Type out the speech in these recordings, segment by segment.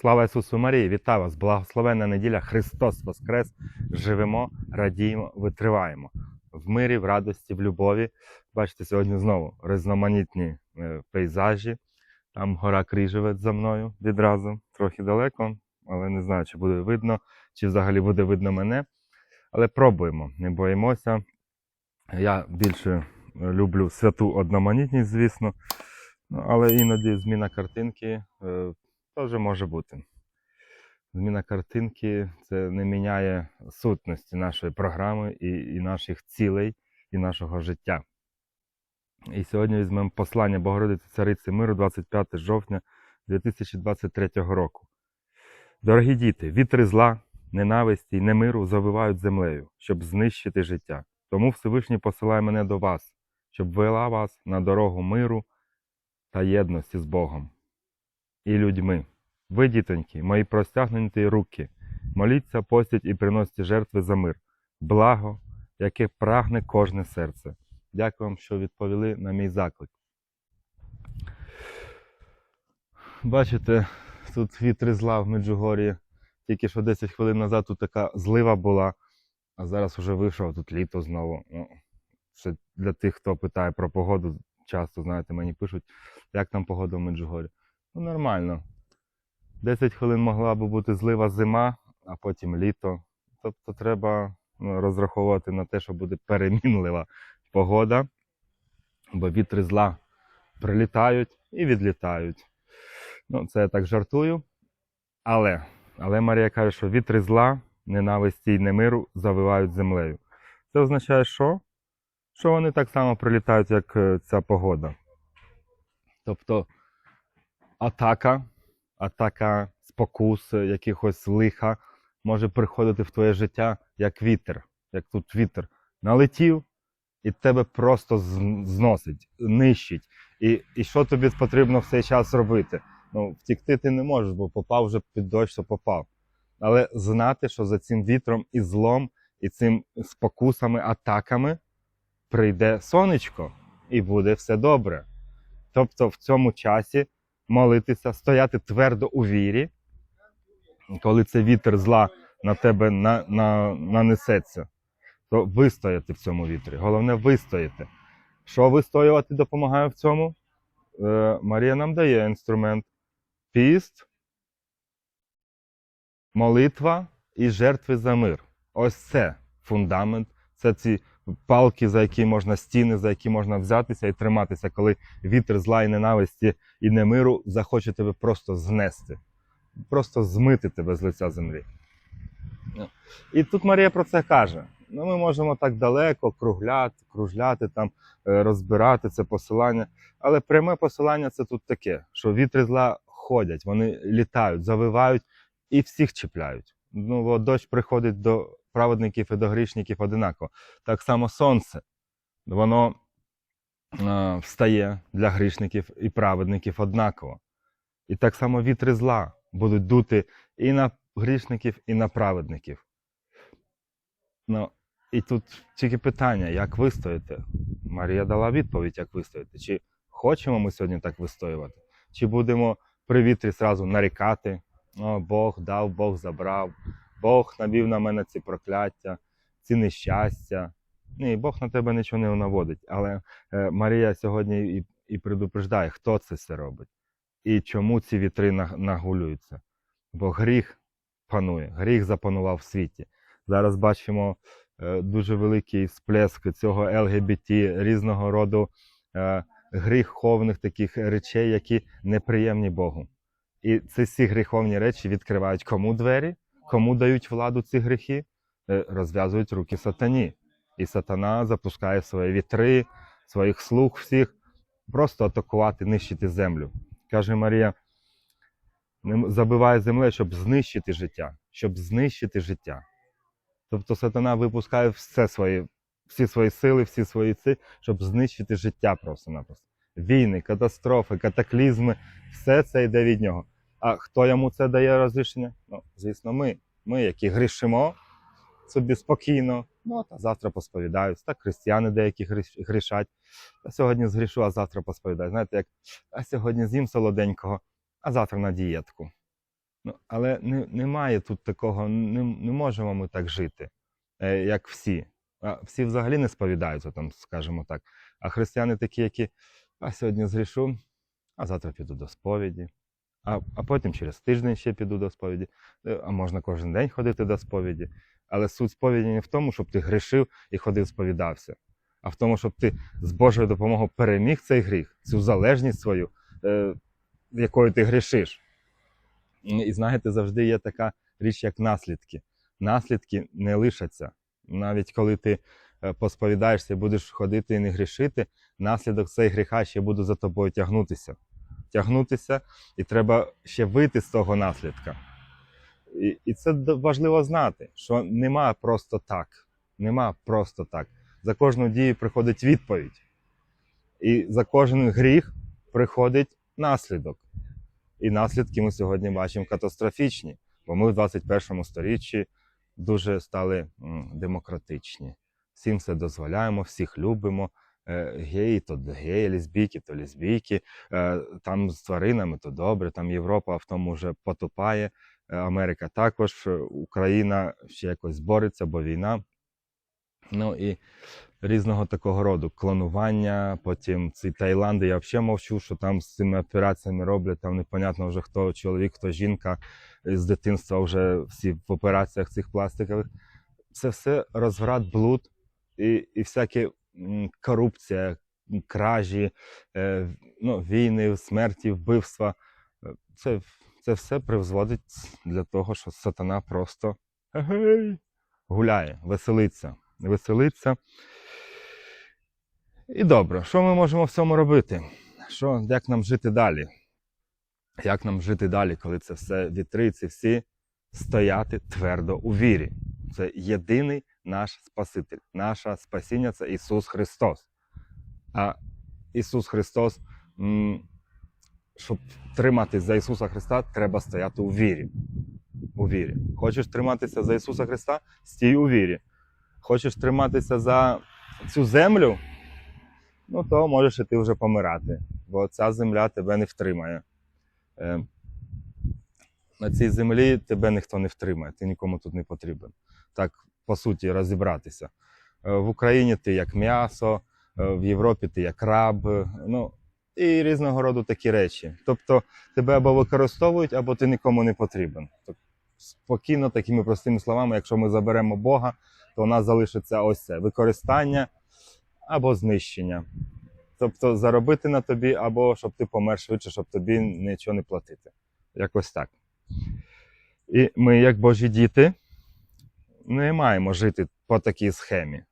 Слава Ісусу Марії! Вітаю вас! Благословенна неділя! Христос Воскрес! Живемо, радіємо, витриваємо в мирі, в радості, в любові. Бачите, сьогодні знову різноманітні е, пейзажі. Там гора Крижевець за мною відразу, трохи далеко, але не знаю, чи буде видно, чи взагалі буде видно мене. Але пробуємо, не боїмося. Я більше е, люблю святу одноманітність, звісно. Ну, але іноді зміна картинки е, теж може бути. Зміна картинки це не міняє сутності нашої програми і, і наших цілей, і нашого життя. І сьогодні візьмемо послання Богородиці Цариці Миру 25 жовтня 2023 року. Дорогі діти, вітри зла, ненависті й немиру завивають землею, щоб знищити життя. Тому Всевишній посилає мене до вас, щоб вела вас на дорогу миру та єдності з Богом і людьми. Ви, дітоньки, мої простягнуті руки, моліться, постіть і приносьте жертви за мир, благо, яке прагне кожне серце. Дякую вам, що відповіли на мій заклик. Бачите, тут вітри зла в Меджугорі. Тільки що 10 хвилин назад тут така злива була, а зараз вже вийшов тут літо знову. Ну, це для тих, хто питає про погоду, часто, знаєте, мені пишуть, як там погода в Меджугорі. Ну, нормально. 10 хвилин могла би бути злива зима, а потім літо. Тобто треба ну, розраховувати на те, що буде перемінлива погода, бо вітри зла прилітають і відлітають. Ну, це я так жартую. Але, але Марія каже, що вітри зла, ненависті й немиру завивають землею. Це означає, що? Що вони так само прилітають, як е, ця погода. Тобто атака, атака спокус, е, якихось лиха може приходити в твоє життя як вітер, як тут вітер налетів і тебе просто зносить, нищить. І, і що тобі потрібно в цей час робити? Ну, втікти ти не можеш, бо попав вже під дощ, то попав. Але знати, що за цим вітром і злом, і цим спокусами, атаками прийде сонечко, і буде все добре. Тобто в цьому часі молитися, стояти твердо у вірі, коли цей вітер зла на тебе на, на, нанесеться, то вистояти в цьому вітрі. Головне вистояти. Що вистоювати допомагає в цьому? Е, Марія нам дає інструмент піст, молитва і жертви за мир. Ось це фундамент, це ці палки, за які можна стіни, за які можна взятися і триматися, коли вітер зла і ненависті і немиру захоче тебе просто знести, просто змити тебе з лиця землі. Ну, І тут Марія про це каже. Ну, ми можемо так далеко кругляти, кружляти, там, е, розбирати це посилання. Але пряме посилання це тут таке, що вітри зла ходять, вони літають, завивають і всіх чіпляють. Ну, бо дощ приходить до праведників і до грішників одинаково. Так само сонце, воно е, встає для грішників і праведників однаково. І так само вітри зла будуть дути і на грішників, і на праведників. Ну, і тут тільки питання, як вистояти? Марія дала відповідь, як вистояти. Чи хочемо ми сьогодні так вистоювати? Чи будемо при вітрі зразу нарікати? О, Бог дав, Бог забрав, Бог навів на мене ці прокляття, ці нещастя. Ні, Бог на тебе нічого не наводить. Але е, Марія сьогодні і, і предупреждає, хто це все робить і чому ці вітри нагулюються. Бо гріх панує, гріх запанував в світі. Зараз бачимо е, дуже великий сплеск цього ЛГБТ, різного роду е, гріховних таких речей, які неприємні Богу. І ці всі гріховні речі відкривають кому двері, кому дають владу ці гріхи, Е, розв'язують руки сатані. І сатана запускає свої вітри, своїх слуг всіх, просто атакувати, нищити землю. Каже Марія, забиває землею, щоб знищити життя, щоб знищити життя. Тобто сатана випускає все свої, всі свої сили, всі свої ці, щоб знищити життя просто-напросто. Війни, катастрофи, катаклізми, все це йде від нього. А хто йому це дає розрішення? Ну, звісно, ми. Ми, які грішимо собі спокійно, ну, та завтра посповідаюсь. Так християни деякі грішать. Та сьогодні згрішу, а завтра посповідаю. Знаєте, як а сьогодні з'їм солоденького, а завтра на дієтку. Ну, але не, немає тут такого, не, не можемо ми так жити, е, як всі. А всі взагалі не сповідаються, там, скажімо так. А християни такі, які а сьогодні зрішу, а завтра піду до сповіді, а, а потім через тиждень ще піду до сповіді, Е, а можна кожен день ходити до сповіді. Але суть сповіді не в тому, щоб ти грішив і ходив сповідався, а в тому, щоб ти з Божою допомогою переміг цей гріх, цю залежність свою, е, якою ти грішиш. І знаєте, завжди є така річ, як наслідки. Наслідки не лишаться. Навіть коли ти е, посповідаєшся і будеш ходити і не грішити, наслідок цей гріха ще буде за тобою тягнутися. Тягнутися, і треба ще вийти з того наслідка. І, і це важливо знати, що нема просто так. Нема просто так. За кожну дію приходить відповідь. І за кожен гріх приходить наслідок. І наслідки ми сьогодні бачимо катастрофічні, бо ми в 21 сторіччі дуже стали демократичні. Всім все дозволяємо, всіх любимо. Е, Геї то геї, лесбійки, то лесбійки. Е, Там з тваринами то добре, там Європа в тому вже потопає. Е, Америка також, Україна ще якось бореться, бо війна. Ну і різного такого роду клонування. Потім ці Таїланди, я взагалі мовчу, що там з цими операціями роблять. Там непонятно вже хто чоловік, хто жінка з дитинства вже всі в операціях цих пластикових. Це все розврат, блуд і, і всякі корупція, кражі, е, ну, війни, смерті, вбивства. Е, Це, це все призводить для того, що сатана просто гуляє, веселиться. Веселиться. І добре, що ми можемо в цьому робити? Що, як нам жити далі? Як нам жити далі, коли це все вітри, ці всі стояти твердо у вірі? Це єдиний наш Спаситель. Наше спасіння це Ісус Христос. А Ісус Христос, щоб триматись за Ісуса Христа, треба стояти у вірі. У вірі. Хочеш триматися за Ісуса Христа? Стій у вірі. Хочеш триматися за цю землю, ну то можеш і ти вже помирати, бо ця земля тебе не втримає. На цій землі тебе ніхто не втримає, ти нікому тут не потрібен. Так, по суті, розібратися. Е, в Україні ти як м'ясо, е, в Європі ти як раб, е, ну і різного роду такі речі. Тобто тебе або використовують, або ти нікому не потрібен. Тобто, спокійно, такими простими словами, якщо ми заберемо Бога, то у нас залишиться ось це використання або знищення. Тобто заробити на тобі, або щоб ти помер швидше, щоб тобі нічого не платити. Якось так. І ми, як Божі діти, не маємо жити по такій схемі.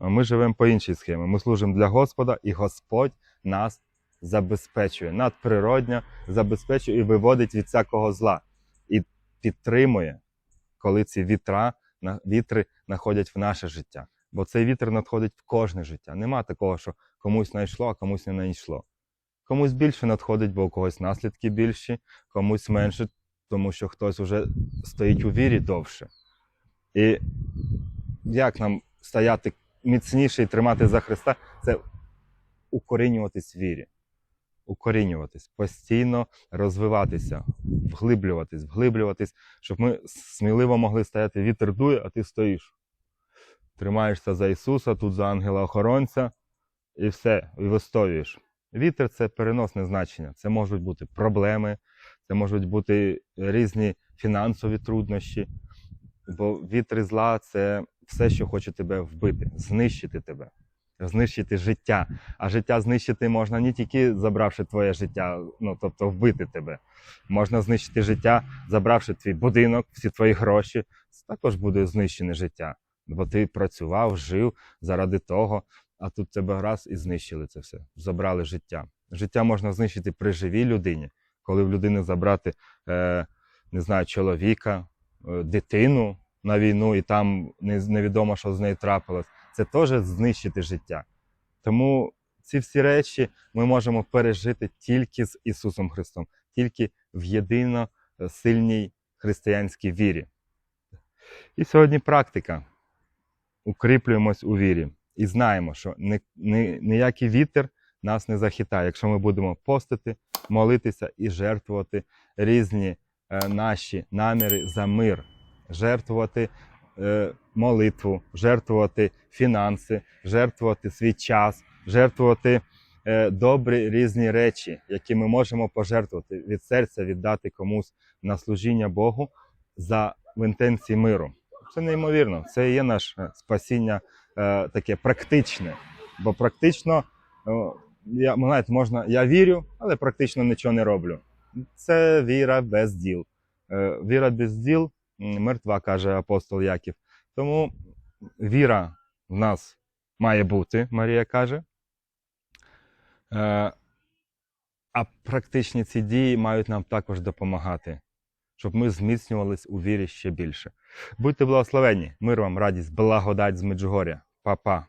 Ми живемо по іншій схемі. Ми служимо для Господа, і Господь нас забезпечує, надприродньо забезпечує і виводить від всякого зла. І підтримує, коли ці вітра, вітри находять в наше життя. Бо цей вітер надходить в кожне життя. Нема такого, що комусь знайшло, а комусь не знайшло. Комусь більше надходить, бо у когось наслідки більші, комусь менше, тому що хтось вже стоїть у вірі довше. І як нам стояти міцніше і тримати за Христа, це укорінюватись в вірі. Укорінюватись, постійно розвиватися, вглиблюватись, вглиблюватись, щоб ми сміливо могли стояти. Вітер дує, а ти стоїш. Тримаєшся за Ісуса, тут за ангела-охоронця, і все, і вистоюєш. Вітер це переносне значення. Це можуть бути проблеми, це можуть бути різні фінансові труднощі. Бо вітри зла це все, що хоче тебе вбити, знищити тебе, знищити життя. А життя знищити можна не тільки забравши твоє життя, ну тобто вбити тебе. Можна знищити життя, забравши твій будинок, всі твої гроші. Це також буде знищене життя. Бо ти працював, жив заради того, а тут тебе раз і знищили це все. Забрали життя. Життя можна знищити при живій людині, коли в людини забрати, е, не знаю, чоловіка, е, дитину на війну, і там не- невідомо, що з нею трапилось. Це теж знищити життя. Тому ці всі речі ми можемо пережити тільки з Ісусом Христом, тільки в єдино е, сильній християнській вірі. І сьогодні практика. Укріплюємось у вірі і знаємо, що ні, ні, ніякий вітер нас не захитає, якщо ми будемо постити, молитися і жертвувати різні е, наші наміри за мир, жертвувати е, молитву, жертвувати фінанси, жертвувати свій час, жертвувати е, добрі різні речі, які ми можемо пожертвувати від серця, віддати комусь на служіння Богу за в інтенції миру. Це неймовірно. Це є наше спасіння таке практичне. Бо практично, я, знаєте, можна, я вірю, але практично нічого не роблю. Це віра без діл. Е, віра без діл мертва, каже апостол Яків. Тому віра в нас має бути, Марія каже. Е, а практичні ці дії мають нам також допомагати, щоб ми зміцнювались у вірі ще більше. Будьте благословенні, мир вам, радість, благодать з Меджугоря. Па-па.